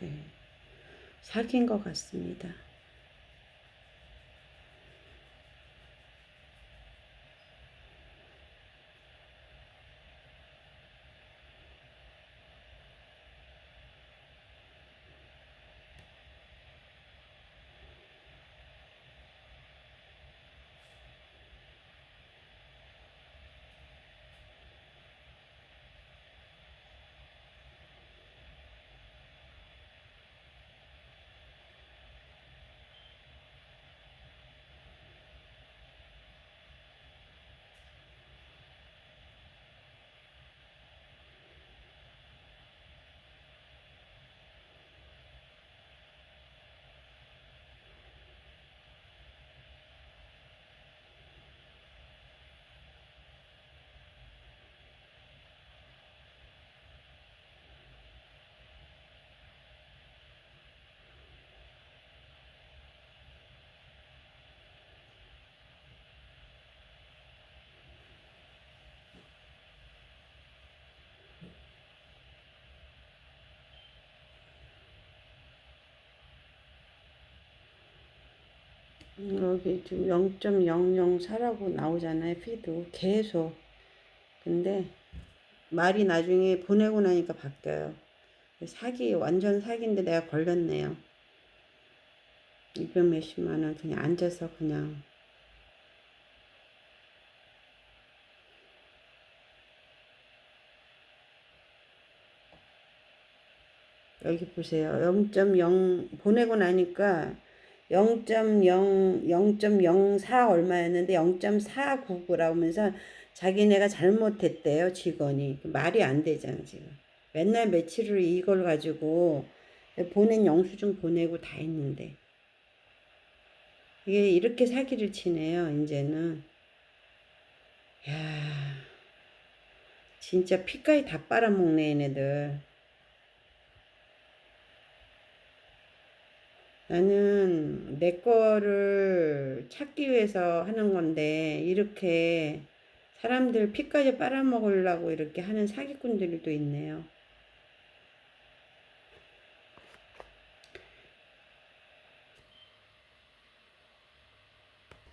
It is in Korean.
네. 사귄 것 같습니다. 여기 지금 0.004라고 나오잖아요. 피도 계속. 근데 말이 나중에 보내고 나니까 바뀌어요. 사기 완전 사기인데 내가 걸렸네요. 200 몇십만 원 그냥 앉아서 그냥 여기 보세요. 0.0 보내고 나니까 0.0 0.04 얼마였는데 0.499라고 하면서 자기네가 잘못했대요 직원이. 말이 안 되잖아 지금. 맨날 며칠을 이걸 가지고 보낸 영수증 보내고 다 했는데. 이게 이렇게 사기를 치네요 이제는. 야 진짜 피까지 다 빨아먹네 얘네들 나는 내 거를 찾기 위해서 하는 건데 이렇게 사람들 피까지 빨아먹으려고 이렇게 하는 사기꾼들도 있네요.